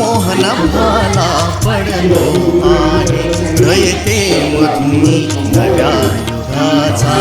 मोहन भाला पडलो आहे रयते मधुनी नव्या युगाचा